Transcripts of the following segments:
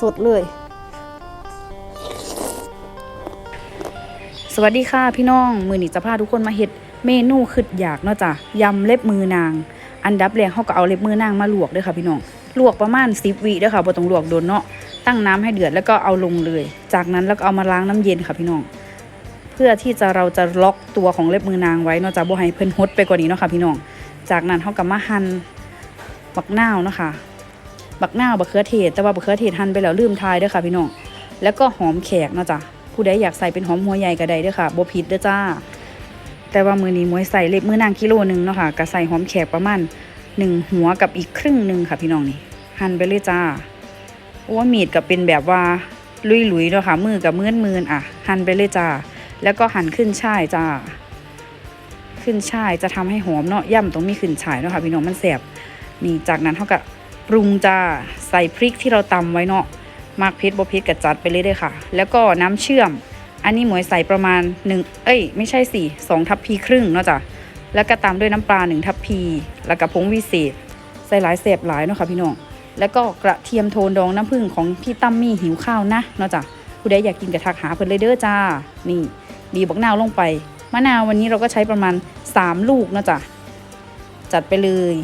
สดเลย สวัสดีค่ะพี่น้อง มือนี้จะพาทุกคนมาเฮ็ดเมนูขึ้นอยากเนาะจ้ะยำเล็บมือนาง อันดับแรกเขาก็เอาเล็บมือนางมาลวกเด้วยค่ะพี่น้อง ลวกประมาณ10วิเด้อค่ะบ่ต้องลวกโดนเนาะ ตั้งน้ำให้เดือดแล้วก็เอาลงเลย จากนั้นแล้วก็เอามาล้างน้ำเย็นค่ะพี่น้อง เพื่อที่จะเราจะล็อกตัวของเล็บมือนางไว้เนาะจ้ะบ่ให้เพิ่นหดไปกว่านี้เนาะค่ะพี่น้อง จากนั้นเขาก็มาหั่นบักนาวเนาะค่ะ บักหน้าบักเขือเทศ แต่ว่าบักเขือเทศหั่นไปแล้วลืมทายเด้อค่ะพี่น้อง แล้วก็หอมแขกเนาะจ้ะ ผู้ใดอยากใส่เป็นหอมหัวใหญ่ก็ได้เด้อค่ะบ่ผิดเด้อจ้า แต่ว่ามือนี้มวยใส่เล็บมือนางกิโลนึงเนาะค่ะก็ใส่หอมแขกประมาณหนึ่งหัวกับอีกครึ่งหนึ่งค่ะพี่น้องนี่ หั่นไปเลยจ้า โอ้มีดก็เป็นแบบว่าลุยๆเนาะค่ะ มือกับมือนมืนอะ หั่นไปเลยจ้า แล้วก็หั่นขึ้นช่ายจ้า ขึ้นช่ายจะทำให้หอมเนาะย่ำต้องมีขึ้นช่ายเนาะค่ะพี่น้องมันแสบนี่จากนั้นเขาก็ ปรุงจ้าใส่พริกที่เราตำไว้เนาะมากเพชรบเพชรกระจัดไปเลยด้อค่ะ แล้วก็น้ำเชื่อม อันนี้หมวยใส่ประมาณหนึ่งเอ้ยไม่ใช่สี่สองทัพพีครึ่งเนาะจ้ะแล้วก็ตามด้วยน้ำปลาหนึ่งทัพพี แล้วก็ผงวิเศษ ใส่หลายเสบหลายเนาะค่ะพี่น้องแล้วก็กระเทียมโทนดองน้ำผึ้งของพี่ตั้มมี่หิวข้าวนะเนาะจ้ะผู้ใดอยากกินกระทักหาเพิ่นเลยเด้อจ้า นี่บีบบักนาวลงไปมะนาววันนี้เราก็ใช้ประมาณ 3 ลูกเนาะจ้ะจัดไปเลย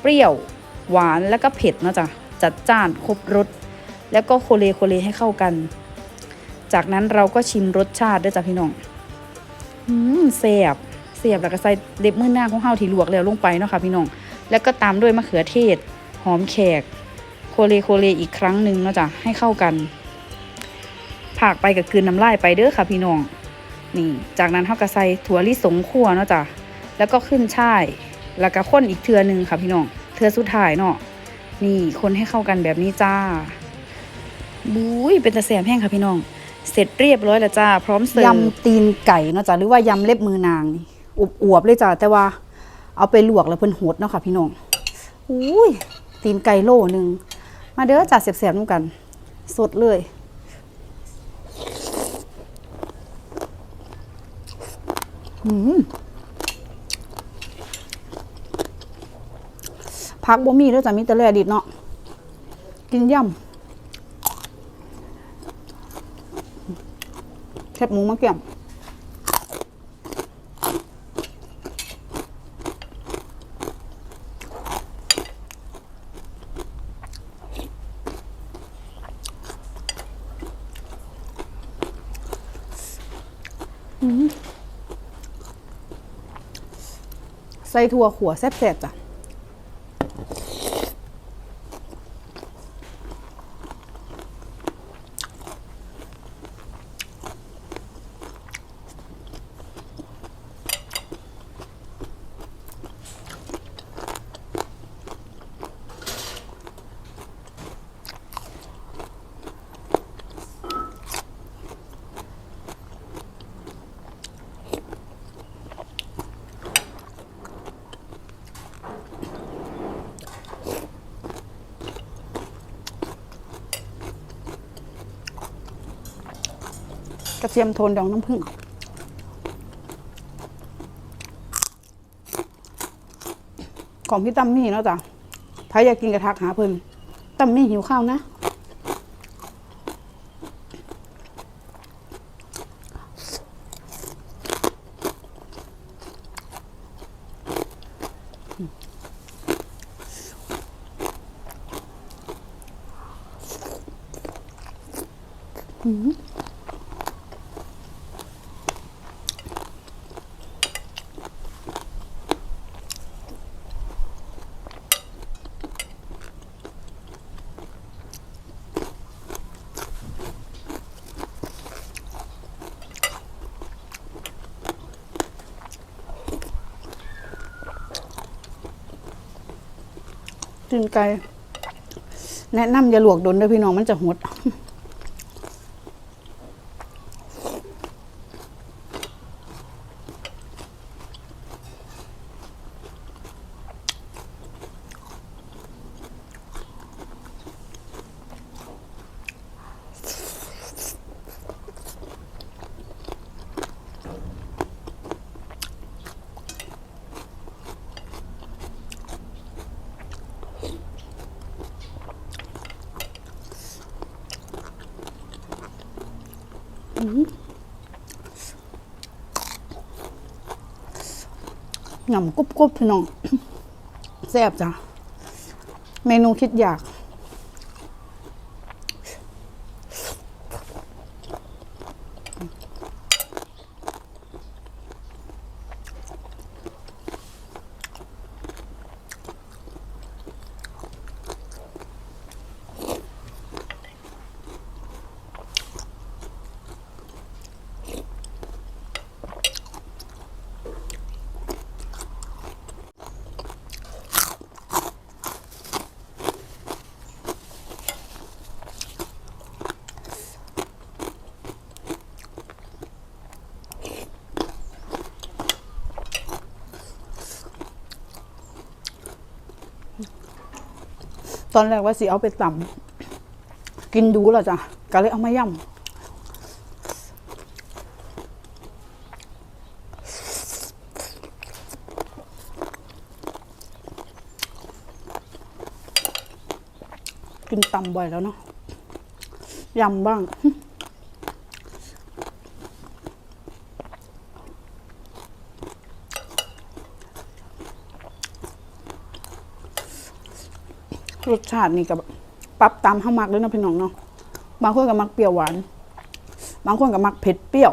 เปรี้ยว หวานแล้วก็เผ็ดเนาะจ้ะจัดจ้านครบรสแล้วก็โคเลโคเลให้เข้ากัน จากนั้นเราก็ชิมรสชาติด้วยจ้ะพี่น้องอืมเสียบเสียบแล้วก็ใส่เล็บมือหน้าของเฮาที่ลวกแล้วลงไปเนาะค่ะพี่น้อง แล้วก็ตามด้วยมะเขือเทศ หอมแขก โคเลโคเลอีกครั้งหนึ่งเนาะจ้ะให้เข้ากันผักไปกับคืนน้ำลายไปเด้อค่ะพี่น้องนี่ จากนั้นเฮาก็ใส่ถั่วลิสงคั่วเนาะจ้ะแล้วก็ขึ้นช่ายแล้วก็ข้นอีกเทือหนึ่งค่ะพี่น้อง เทือสุดท้ายเนาะนี่คนให้เข้ากันแบบนี้จ้าบุ้ยเป็นตะแสมแห้งค่ะพี่น้อง เสร็จเรียบร้อยแล้วจ้า พร้อมเสิร์ฟยำตีนไก่เนาะจ้ะหรือว่ายำเล็บมือนางนี่อวบๆเลยจ้าแต่ว่า เอาไปลวกแล้วเพิ่นโหดเนาะค่ะพี่น้องอุ้ยตีนไก่โลหนึ่งมาเด้อจ้าเสียบๆน้ำกัน สดเลยอืม พักบ่มีแล้วจ้ะมีแต่แลดิดเนาะกินย่ำแคบหมูมะเกี่ยมอืมใส่ถั่วขัวแซ่บๆจ้ะ ระเทียมโทนดองน้ำผึ้งของพี่ตั้มมี่เนาะจ้ะถ้าอยากกินกระทักหาเพิ่นตั้มมี่หิวข้าวนะ ตีนไก่แนะนำอย่าลวกโดนเด้อพี่น้องมันจะหด หนำกรุบกรุบพี่น้องแซ่บจ้ะ เมนูคิดอยาก ตอนแรกว่าสิเอาไปตำกินดูแล้วจ้ะก็เลยเอามาย่ำกินตำบ่อยแล้วเนาะยำบ้าง รสชาตินี่กับปรับตามห้ามักเลยนะพี่น้องเนาะบางคนก็มักเปรี้ยวหวาน บางคนก็มักเผ็ดเปรี้ยว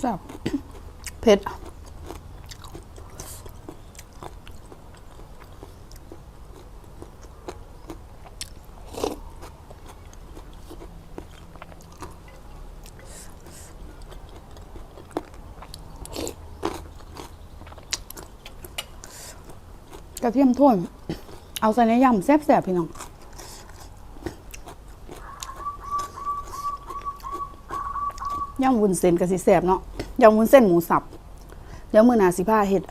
แซ่บ เผ็ดกระเทียมท่วน เอาใส่ในยำแซ่บๆพี่น้องยำวุ้นเส้นกับสิแสบเนาะยำวุ้นเส้นหมูสับ เดี๋ยวมือหนาสิผ้าเห็ด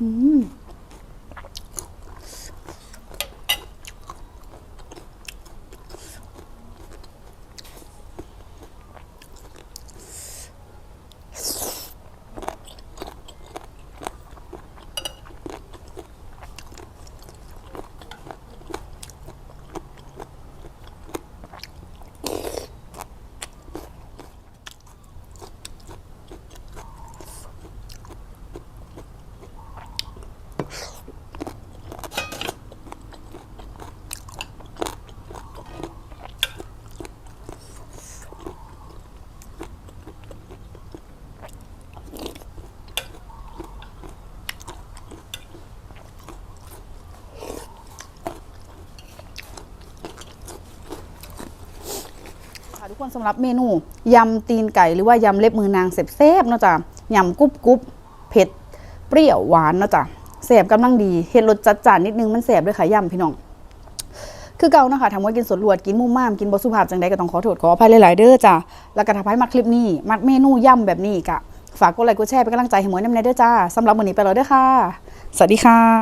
อืม สำหรับเมนูยำตีนไก่หรือว่ายำเล็บมือนางแซ่บๆเนาะจ้ะยำกรุบกรุบเผ็ดเปรี้ยวหวานเนาะจ้ะแสบกำลังดีเห็ดรสจัดจานนิดนึงมันแสบด้วยค่ะยำพี่น้อง คือเก่านะคะทำว่ากินสดลวดกินมุมม่ามกินบอสุภาพจังใดก็ต้องขอโทษขออภัยหลาย ๆ เด้อจ้ะแล้วก็ถ้าใครมักคลิปนี้ มักเมนูย่ำแบบนี้กะฝากกดไลค์กดแชร์เป็นกำลังใจให้หมวยน้ำในเด้อจ้าสำหรับวันนี้ไปแล้วเด้อค่ะ สวัสดีค่ะ